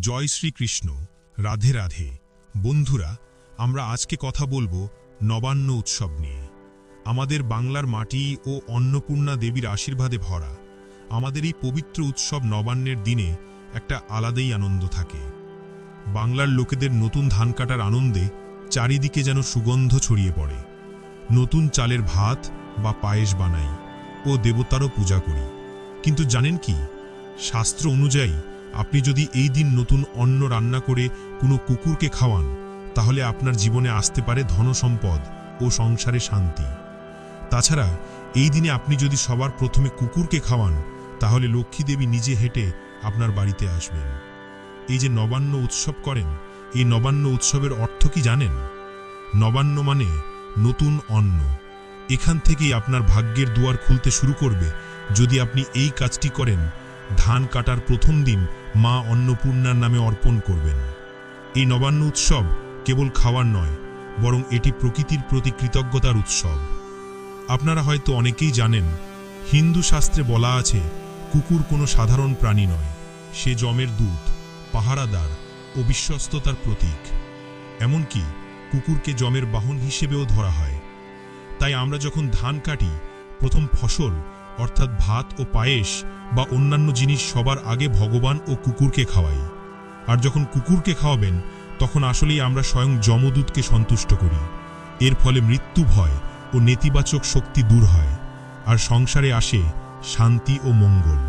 জয় শ্রীকৃষ্ণ, রাধে রাধে। বন্ধুরা, আমরা আজকে কথা বলব নবান্ন উৎসব নিয়ে। আমাদের বাংলার মাটি ও অন্নপূর্ণা দেবীর আশীর্বাদে ভরা। আমাদের এই পবিত্র উৎসব নবান্নের দিনে একটা আলাদাই আনন্দ থাকে। বাংলার লোকেদের নতুন ধান কাটার আনন্দে চারিদিকে যেন সুগন্ধ ছড়িয়ে পড়ে। নতুন চালের ভাত বা পায়েস বানাই ও দেবতারও পূজা করি। কিন্তু জানেন কি? শাস্ত্র অনুযায়ী আপনি যদি এই দিন নতুন অন্ন রান্না করে কোনো কুকুরকে খাওয়ান, তাহলে আপনার জীবনে আসতে পারে ধনসম্পদ ও সংসারে শান্তি। তাছাড়া, এই দিনে আপনি যদি সবার প্রথমে কুকুরকে খাওয়ান, তাহলে লক্ষ্মী দেবী নিজে হেঁটে আপনার বাড়িতে আসবেন। এই যে নবান্ন উৎসব করেন, এই নবান্ন উৎসবের অর্থ কি জানেন? নবান্ন মানে নতুন অন্ন। এখান থেকেই আপনার ভাগ্যের দুয়ার খুলতে শুরু করবে যদি আপনি এই কাজটি করেন ধান কাটার প্রথম দিন মা অন্নপূর্ণার নামে অর্পণ করবেন। এই নবান্ন উৎসব কেবল খাওয়ার নয়, বরং এটি প্রকৃতির প্রতি কৃতজ্ঞতার উৎসব। আপনারা হয়তো অনেকেই জানেন, হিন্দু শাস্ত্রে বলা আছে, কুকুর কোনো সাধারণ প্রাণী নয়, সে জমের দূত, পাহারাদার ও বিশ্বস্ততার প্রতীক। এমনকি কুকুরকে জমের বাহন হিসেবেও ধরা হয়। তাই আমরা যখন ধান কাটি, প্রথম ফসল অর্থাৎ ভাত ও পায়েস বা অন্যান্য জিনিস সবার আগে ভগবান ও কুকুরকে খাওয়াই। আর যখন কুকুরকে খাওয়াবেন, তখন আসলেই আমরা স্বয়ং যমদূতকে সন্তুষ্ট করি। এর ফলে মৃত্যু ভয় ও নেতিবাচক শক্তি দূর হয়, আর সংসারে আসে শান্তি ও মঙ্গল।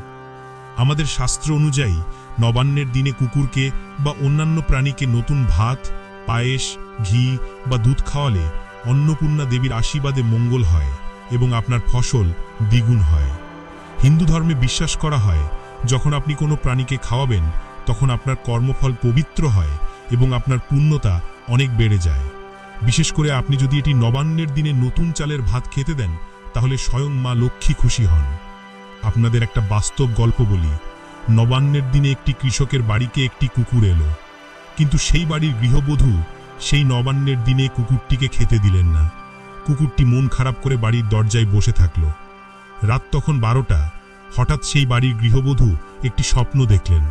আমাদের শাস্ত্র অনুযায়ী, নবান্নের দিনে কুকুরকে বা অন্যান্য প্রাণীকে নতুন ভাত, পায়েস, ঘি বা দুধ খাওয়ালে অন্নপূর্ণা দেবীর আশীর্বাদে মঙ্গল হয়। এবং আপনার ফসল দ্বিগুণ হয়। হিন্দু ধর্মে বিশ্বাস করা হয়, যখন আপনি কোনো প্রাণীকে খাওয়াবেন, তখন আপনার কর্মফল পবিত্র হয় এবং আপনার পুণ্যতা অনেক বেড়ে যায়। বিশেষ করে আপনি যদি এটি নবান্নের দিনে নতুন চালের ভাত খেতে দেন, তাহলে স্বয়ং মা লক্ষ্মী খুশি হন। আপনাদের একটা বাস্তব গল্প বলি। নবান্নের দিনে একটি কৃষকের বাড়িকে একটি কুকুর এলো। কিন্তু সেই বাড়ির গৃহবধূ সেই নবান্নের দিনে কুকুরটিকে খেতে দিলেন না। কুকুরটি মন খারাপ করে বাড়ির দরজায় বসে থাকল। রাত তখন বারোটা। হঠাৎ সেই বাড়ির গৃহবধূ একটি স্বপ্ন দেখলেন।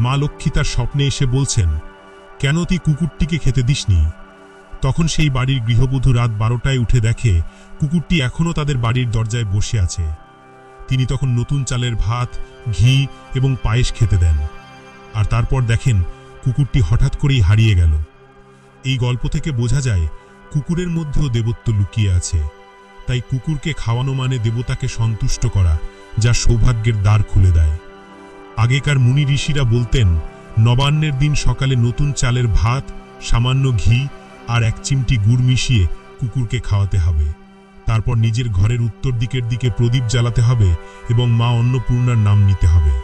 মা লক্ষ্মী তার স্বপ্নে এসে বলছেন, কেন তুই কুকুরটিকে খেতে দিসনি? তখন সেই বাড়ির গৃহবধূ রাত বারোটায় উঠে দেখে কুকুরটি এখনও তাদের বাড়ির দরজায় বসে আছে। তিনি তখন নতুন চালের ভাত, ঘি এবং পায়েস খেতে দেন। আর তারপর দেখেন কুকুরটি হঠাৎ করেই হারিয়ে গেল। এই গল্প থেকে বোঝা যায় কুকুরের মধ্যেও দেবত্ব লুকিয়ে আছে। তাই কুকুরকে খাওয়ানো মানে দেবতাকে সন্তুষ্ট করা, যা সৌভাগ্যের দ্বার খুলে দেয়। আগেকার মুনি ঋষিরা বলতেন, নবান্নের দিন সকালে নতুন চালের ভাত, সামান্য ঘি আর এক চিমটি গুড় মিশিয়ে কুকুরকে খাওয়াতে হবে। তারপর নিজের ঘরের উত্তর দিকের দিকে প্রদীপ জ্বালাতে হবে এবং মা অন্নপূর্ণার নাম নিতে হবে।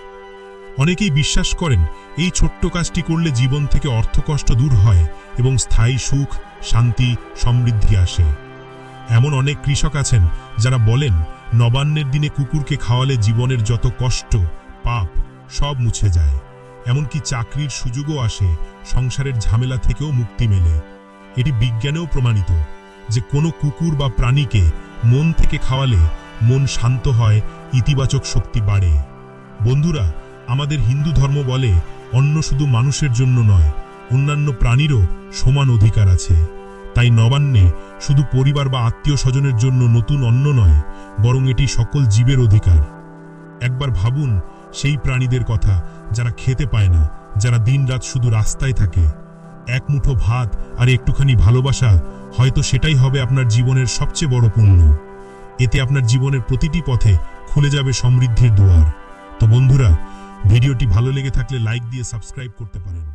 অনেকেই বিশ্বাস করেন, এই ছোট্ট কাজটি করলে জীবন থেকে অর্থকষ্ট দূর হয় এবং স্থায়ী সুখ, শান্তি, সমৃদ্ধি আসে। এমন অনেক কৃষক আছেন যারা বলেন, নবান্নের দিনে কুকুরকে খাওয়ালে জীবনের যত কষ্ট, পাপ, সব মুছে যায়। এমনকি চাকরির সুযোগও আসে, সংসারের ঝামেলা থেকেও মুক্তি মেলে। এটি বিজ্ঞানেও প্রমাণিত যে কোনো কুকুর বা প্রাণীকে মন থেকে খাওয়ালে মন শান্ত হয়, ইতিবাচক শক্তি বাড়ে। বন্ধুরা আমাদের হিন্দু ধর্ম বলে অন্ন শুধু মানুষের জন্য নয়, অন্যান্য প্রাণীরও সমান অধিকার আছে। তাই নবান্নে শুধু পরিবার বা আত্মীয় স্বজনের জন্য নতুন অন্ন নয়, বরং এটি সকল জীবের অধিকার। একবার ভাবুন, সেই প্রাণীদের কথা যারা খেতে পায় না, যারা দিনরাত শুধু রাস্তায় থাকে। এক মুঠো ভাত আর একটুখানি ভালোবাসা হয়তো সেটাই হবে আপনার জীবনের সবচেয়ে বড় পুণ্য। এতে আপনার জীবনের প্রতিটি পথে খুলে যাবে সমৃদ্ধির দুয়ার। তো বন্ধুরা ভিডিওটি ভালো লেগে থাকলে লাইক দিয়ে সাবস্ক্রাইব করতে পারেন।